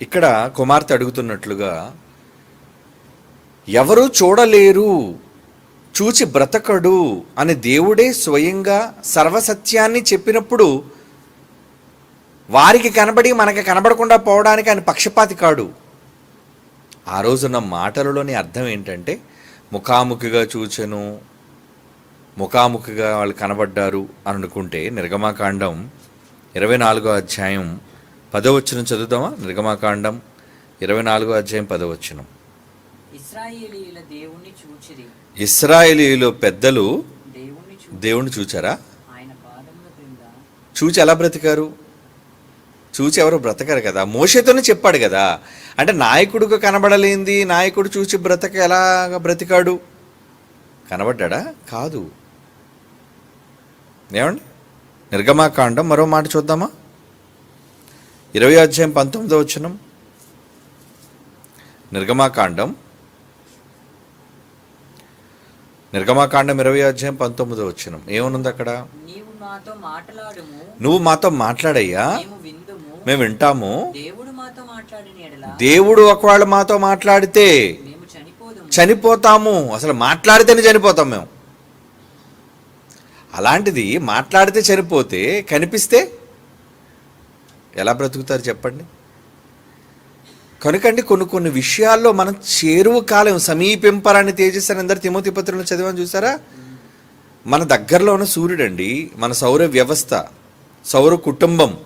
ఇక్కడ కుమార్తె అడుగుతున్నట్లుగా ఎవరు చూడలేరు చూచి బ్రతకడు అని దేవుడే స్వయంగా సర్వసత్యాన్ని చెప్పినప్పుడు వారికి కనబడి మనకి కనబడకుండా పోవడానికి ఆయన పక్షపాతి కాడు. ఆ రోజున్న మాటలలోని అర్థం ఏంటంటే ముఖాముఖిగా చూచెను ముఖాముఖిగా వాళ్ళు కనబడ్డారు అని అనుకుంటే నిర్గమాకాండం ఇరవై నాలుగో అధ్యాయం పదవచ్చును చదువుదామా? నిర్గమాకాండం ఇరవై నాలుగో అధ్యాయం చూచిరి. ఇస్రాయేలీలో పెద్దలు దేవుణ్ణి చూచారా? చూచి ఎలా బ్రతికారు? చూచి ఎవరు బ్రతకరు కదా? మోషతోనే చెప్పాడు కదా. అంటే నాయకుడికి కనబడలేంది నాయకుడు చూచి బ్రతక ఎలాగ బ్రతికాడు? కనబడ్డా కాదు. ఏమండి? నిర్గమాకాండం మరో మాట చూద్దామా? ఇరవై అధ్యాయం పంతొమ్మిదో వచ్చినం నిర్గమాకాండం. నిర్గమాకాండం ఇరవై అధ్యాయం పంతొమ్మిదో వచ్చినం ఏమనుంది అక్కడ? నువ్వు మాతో మాట్లాడయ్యా. మేము వింటాము. దేవుడు ఒకవేళ మాతో మాట్లాడితే చనిపోతాము. అసలు మాట్లాడితేనే చనిపోతాం మేము. అలాంటిది మాట్లాడితే చనిపోతే కనిపిస్తే ఎలా బ్రతుకుతారు చెప్పండి? కనుకండి కొన్ని కొన్ని విషయాల్లో మనం చేరువ కాలం సమీపింపరాన్ని తేజస్సని అందరు తిమోతి పత్రికలు చదివాని చూసారా? మన దగ్గరలో ఉన్న సూర్యుడండి మన సౌర వ్యవస్థ సౌర కుటుంబం.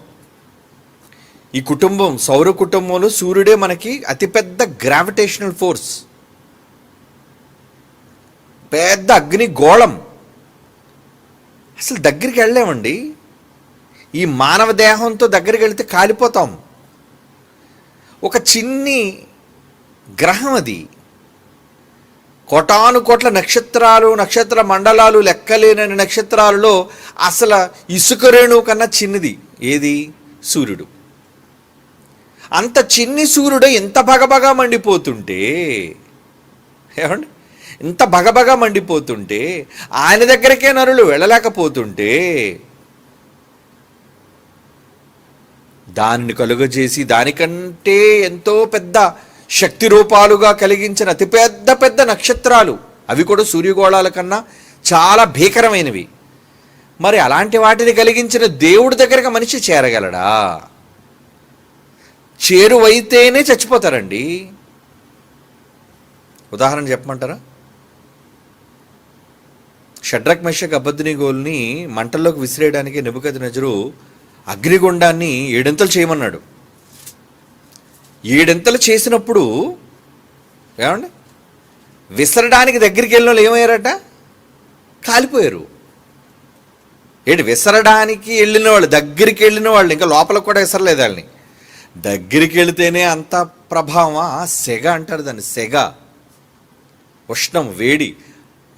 ఈ కుటుంబం సౌర కుటుంబంలో సూర్యుడే మనకి అతిపెద్ద గ్రావిటేషనల్ ఫోర్స్ పెద్ద అగ్ని గోళం. అసలు దగ్గరికి వెళ్ళామండి ఈ మానవ దేహంతో దగ్గరికి వెళితే కాలిపోతాం. ఒక చిన్ని గ్రహం అది. కోటాను కోట్ల నక్షత్రాలు నక్షత్ర మండలాలు లెక్కలేనని నక్షత్రాలలో అసలు ఇసుక రేణువు కన్నా చిన్నది. ఏది? సూర్యుడు. అంత చిన్ని సూర్యుడు ఎంత బగబగా మండిపోతుంటే ఏమండి? ఇంత బగబగా మండిపోతుంటే ఆయన దగ్గరికే నరులు వెళ్ళలేకపోతుంటే దానిని కలుగజేసి దానికంటే ఎంతో పెద్ద శక్తి రూపాలుగా కలిగించిన అతి పెద్ద పెద్ద నక్షత్రాలు అవి కూడా సూర్యగోళాల కన్నా చాలా భీకరమైనవి. మరి అలాంటి వాటిని కలిగించిన దేవుడి దగ్గరకు మనిషి చేరగలడా? చేరువైతేనే చచ్చిపోతారండి. ఉదాహరణ చెప్పమంటారా? షడ్రక్ మెషక్ అబద్ధినిగోల్ని మంటల్లోకి విసిరేయడానికి నిబుకత్ నజరు అగ్నిగుండాన్ని ఏడెంతలు చేయమన్నాడు? ఏడెంతలు చేసినప్పుడు ఏమండి? విసరడానికి దగ్గరికి వెళ్ళిన వాళ్ళు ఏమయ్యారట? కాలిపోయారు. ఏంటి విసరడానికి వెళ్ళిన వాళ్ళు దగ్గరికి వెళ్ళిన వాళ్ళు ఇంకా లోపలికి కూడా విసరలేదు వాళ్ళని. దగ్గరికి వెళితేనే అంత ప్రభావం సెగ అంటారు దాన్ని సెగ. ఉష్ణం వేడి.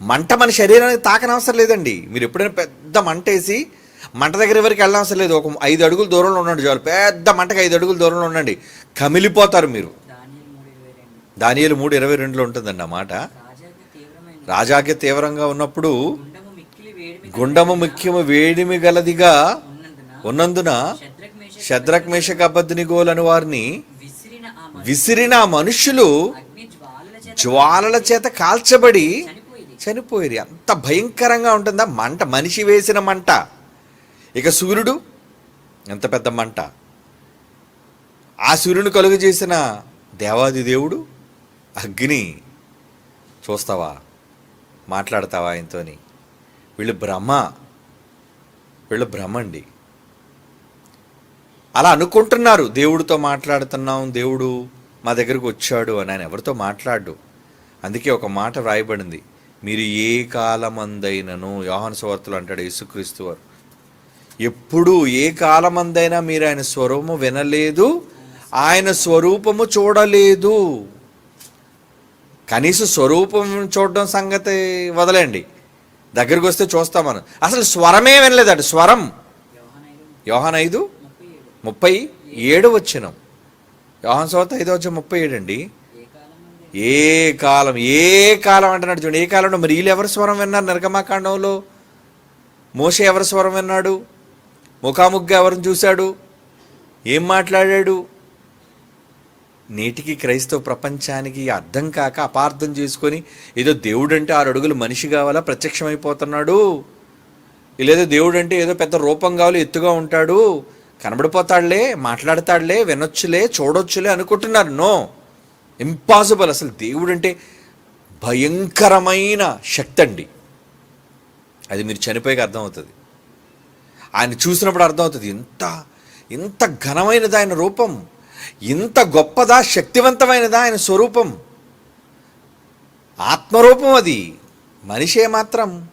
మంట మన శరీరానికి తాకనవసరం లేదండి. మీరు ఎప్పుడైనా పెద్ద మంట వేసి మంట దగ్గర ఎవరికి వెళ్ళనవసరం లేదు. ఒక ఐదు అడుగుల దూరంలో ఉండండి చాలు. పెద్ద మంటకి ఐదు అడుగుల దూరంలో ఉండండి. కమిలిపోతారు మీరు. దానియేలు మూడు ఇరవై రెండులో ఉంటుందండి ఆ మాట. రాజాజ్ఞ తీవ్రంగా ఉన్నప్పుడు గుండము ముఖ్యము వేడిమి గలదిగా ఉన్నందున శద్రక్ మేషక్ అని వారిని విసిరిన మనుషులు జ్వాలల చేత కాల్చబడి చనిపోయింది. చనిపోయారు అంత భయంకరంగా ఉంటుందా? మంట మనిషి వేసిన మంట. ఇక సూర్యుడు ఎంత పెద్ద మంట. ఆ సూర్యుని కలుగు చేసిన దేవాది దేవుడు అగ్ని. చూస్తావా? మాట్లాడతావా ఆయనతోని? వీళ్ళు బ్రహ్మ. వీళ్ళు బ్రహ్మ అండి అలా అనుకుంటున్నారు దేవుడితో మాట్లాడుతున్నాం దేవుడు మా దగ్గరకు వచ్చాడు అని. ఆయన ఎవరితో మాట్లాడు? అందుకే ఒక మాట వ్రాయబడింది. మీరు ఏ కాలమందైనను యోహన్ సువార్తలు అంటాడు యేసుక్రీస్తు వారు. ఎప్పుడు ఏ కాలమందైనా మీరు ఆయన స్వరూపము వినలేదు ఆయన స్వరూపము చూడలేదు. కనీసం స్వరూపం చూడడం సంగతి వదలండి దగ్గరికి వస్తే చూస్తాం మనం. అసలు స్వరమే వినలేదండి. స్వరం. యోహన్ ఐదు ముప్పై ఏడు వచ్చినం. యోహన్ సోత ఐదో వచ్చి ముప్పై ఏడు అండి. ఏ కాలం ఏ కాలం అంటున్నాడు చూడండి. ఏ కాలంలో మరి వీళ్ళు ఎవరి స్వరం విన్నారు? నిర్గమాకాండంలో మోషే ఎవరి స్వరం విన్నాడు? ముఖాముఖిగా ఎవరిని చూశాడు? ఏం మాట్లాడాడు? నేటికి క్రైస్తవ ప్రపంచానికి అర్థం కాక అపార్థం చేసుకొని ఏదో దేవుడు అంటే ఆరు అడుగులు మనిషి కావాలా ప్రత్యక్షమైపోతున్నాడు? లేదా దేవుడు అంటే ఏదో పెద్ద రూపం కావాలి ఎత్తుగా ఉంటాడు? కనబడిపోతాడులే మాట్లాడతాడులే వినొచ్చులే చూడొచ్చులే అనుకుంటున్నారు. నో. ఇంపాసిబుల్. అసలు దేవుడు అంటే భయంకరమైన శక్తి అండి. అది మీరు చనిపోయాక అర్థమవుతుంది. ఆయన చూసినప్పుడు అర్థమవుతుంది ఇంత ఇంత ఘనమైనది ఆయన రూపం ఇంత గొప్పదా శక్తివంతమైనదా ఆయన స్వరూపం. ఆత్మరూపం అది మనిషి ఏమాత్రం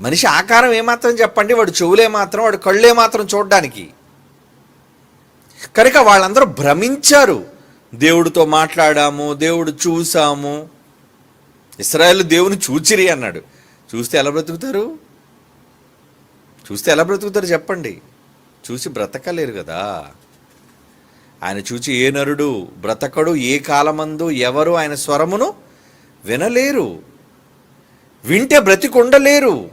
మనిషి ఆకారం ఏమాత్రం చెప్పండి వాడు చెవులే మాత్రం వాడు కళ్ళే మాత్రం చూడడానికి. కనుక వాళ్ళందరూ భ్రమించారు. దేవుడితో మాట్లాడాము దేవుడు చూసాము ఇస్రాయల్ దేవుని చూచిరి అన్నాడు. చూస్తే ఎలా బ్రతుకుతారు? చూస్తే ఎలా బ్రతుకుతారు చెప్పండి. చూసి బ్రతకలేరు కదా. ఆయన చూచి ఏ నరుడు బ్రతకడు ఏ కాలమందు ఎవరు ఆయన స్వరమును వినలేరు. వింటే బ్రతికొండలేరు.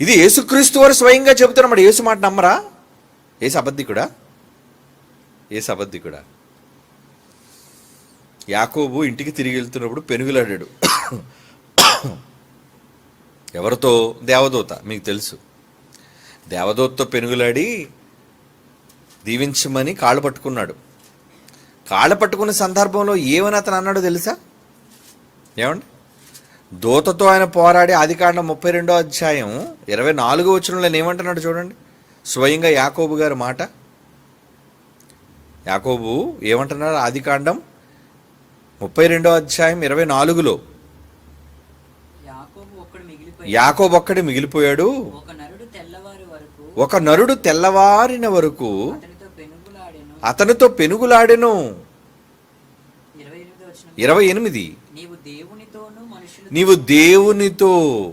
ఇది యేసుక్రీస్తు వారు స్వయంగా చెబుతున్నమాట యేసు మాట నమ్మరా? ఏసు అబద్ధికుడా? ఏసు అబద్ధికుడా? యాకోబు ఇంటికి తిరిగి వెళ్తున్నప్పుడు పెనుగులాడాడు. ఎవరితో? దేవదూత మీకు తెలుసు. దేవదూతతో పెనుగులాడి దీవించమని కాళ్ళు పట్టుకున్నాడు. కాళ్ళు పట్టుకున్న సందర్భంలో ఏమని అతను అన్నాడో తెలుసా? ఏమండి? దూతతో ఆయన పోరాడి ఆదికాండం ముప్పై రెండో అధ్యాయం ఇరవై నాలుగో వచనంలో ఏమంటున్నాడు చూడండి? స్వయంగా యాకోబు గారి మాట. యాకోబు ఏమంటున్నాడు ఆదికాండం ముప్పై రెండో అధ్యాయం ఇరవై నాలుగులో. ఒక్కడు మిగిలిపోయి యాకోబు ఒక్కడే మిగిలిపోయాడు. ఒక నరుడు తెల్లవారిన వరకు అతనితో పెనుగులాడెను. ఇరవై ఎనిమిది నీవు దేవునితో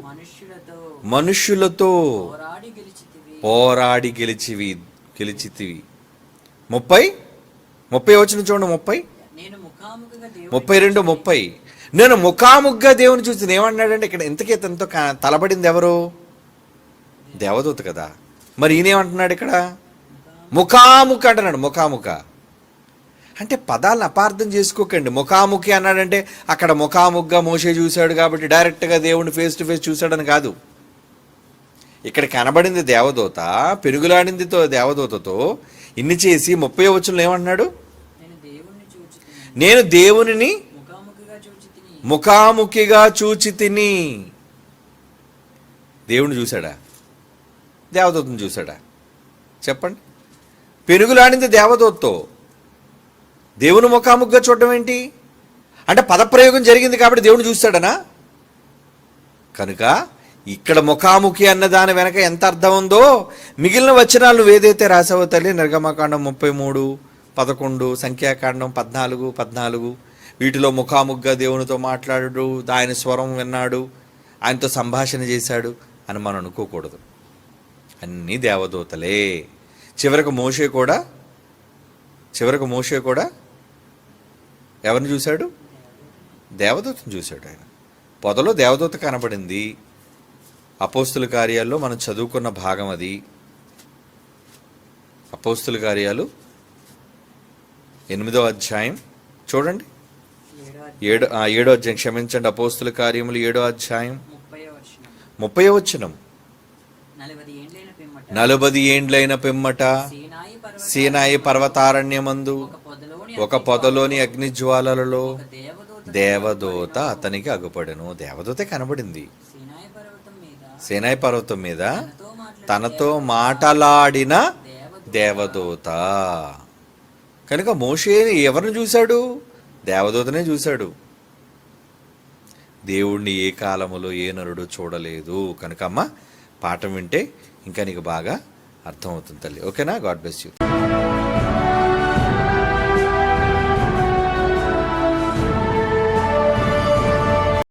మనుష్యులతో పోరాడి గెలిచివి గెలిచితివి. ముప్పై? ముప్పై వచ్చిన చూడండి ముప్పై. ముప్పై రెండు ముప్పై. నేను ముఖాముగ్గా దేవుని చూసి ఏమన్నాడంటే ఇక్కడ ఇంతకీ తనతో తలబడింది ఎవరు? దేవదూత కదా. మరి ఈయనేమంటున్నాడు ఇక్కడ? ముఖాముఖ అంటున్నాడు ముఖాముఖ. అంటే పదాలను అపార్థం చేసుకోకండి. ముఖాముఖి అన్నాడంటే అక్కడ ముఖాముగ్గా మోసే చూశాడు కాబట్టి డైరెక్ట్గా దేవుడిని ఫేస్ టు ఫేస్ చూశాడని కాదు. ఇక్కడ కనబడింది దేవదూత పెరుగులాడింది దేవదూతతో ఇన్ని చేసి ముప్పై వచ్చులు ఏమంటున్నాడు? నేను దేవునిని ముఖాముఖిగా ముఖాముఖిగా చూచి తిని. దేవుణ్ణి చూశాడా? దేవదూతను చూశాడా? చెప్పండి. పెనుగులాడింది దేవదూతతో. దేవుని ముఖాముఖిగా చూడడం ఏంటి? అంటే పదప్రయోగం జరిగింది కాబట్టి దేవుడు చూస్తాడనా కనుక ఇక్కడ ముఖాముఖి అన్న దాని వెనక ఎంత అర్థం ఉందో మిగిలిన వచనాలు నువ్వు ఏదైతే రాసావో తల్లి నిర్గమకాండం ముప్పై మూడు పదకొండు సంఖ్యాకాండం పద్నాలుగు పద్నాలుగు వీటిలో ముఖాముఖిగా దేవునితో మాట్లాడు ఆయన స్వరం విన్నాడు ఆయనతో సంభాషణ చేశాడు అని మనం అనుకోకూడదు. అన్నీ దేవదూతలే. చివరకు మోషే కూడా చివరకు మోషే కూడా ఎవరిని చూశాడు? దేవదూతను చూశాడు ఆయన. పొదలో దేవదూత కనబడింది. అపోస్తుల కార్యాల్లో మనం చదువుకున్న భాగం అది. అపోస్తుల కార్యాలు ఎనిమిదో అధ్యాయం. చూడండి. ఏడో ఏడో ఆ, ఏడో అధ్యాయం క్షమించండి అపోస్తుల కార్యములు ఏడో అధ్యాయం? ముప్పై వచ్చిన ముప్పై వచ్చినం నలభై ఏండ్లైన పిమ్మట. నలుబది ఏండ్లైన పిమ్మట. సీనాయి పర్వత సీనాయి పర్వతారణ్యమందు ఒక పొదలోని అగ్నిజ్వాలలలో దేవదూత అతనికి అగుపడెను. దేవదూత కనబడింది. సీనాయి పర్వతం మీద తనతో తనతో మాట్లాడే మాటలాడిన దేవదూత. దేవదూత. కనుక మోషే ఎవరిని చూశాడు? దేవదూతనే చూశాడు. దేవుణ్ణి ఏ కాలములో ఏ నరుడు చూడలేదు. కనుక అమ్మ పాఠం వింటే ఇంకా నీకు బాగా అర్థమవుతుంది తల్లి. ఓకేనా? God bless you.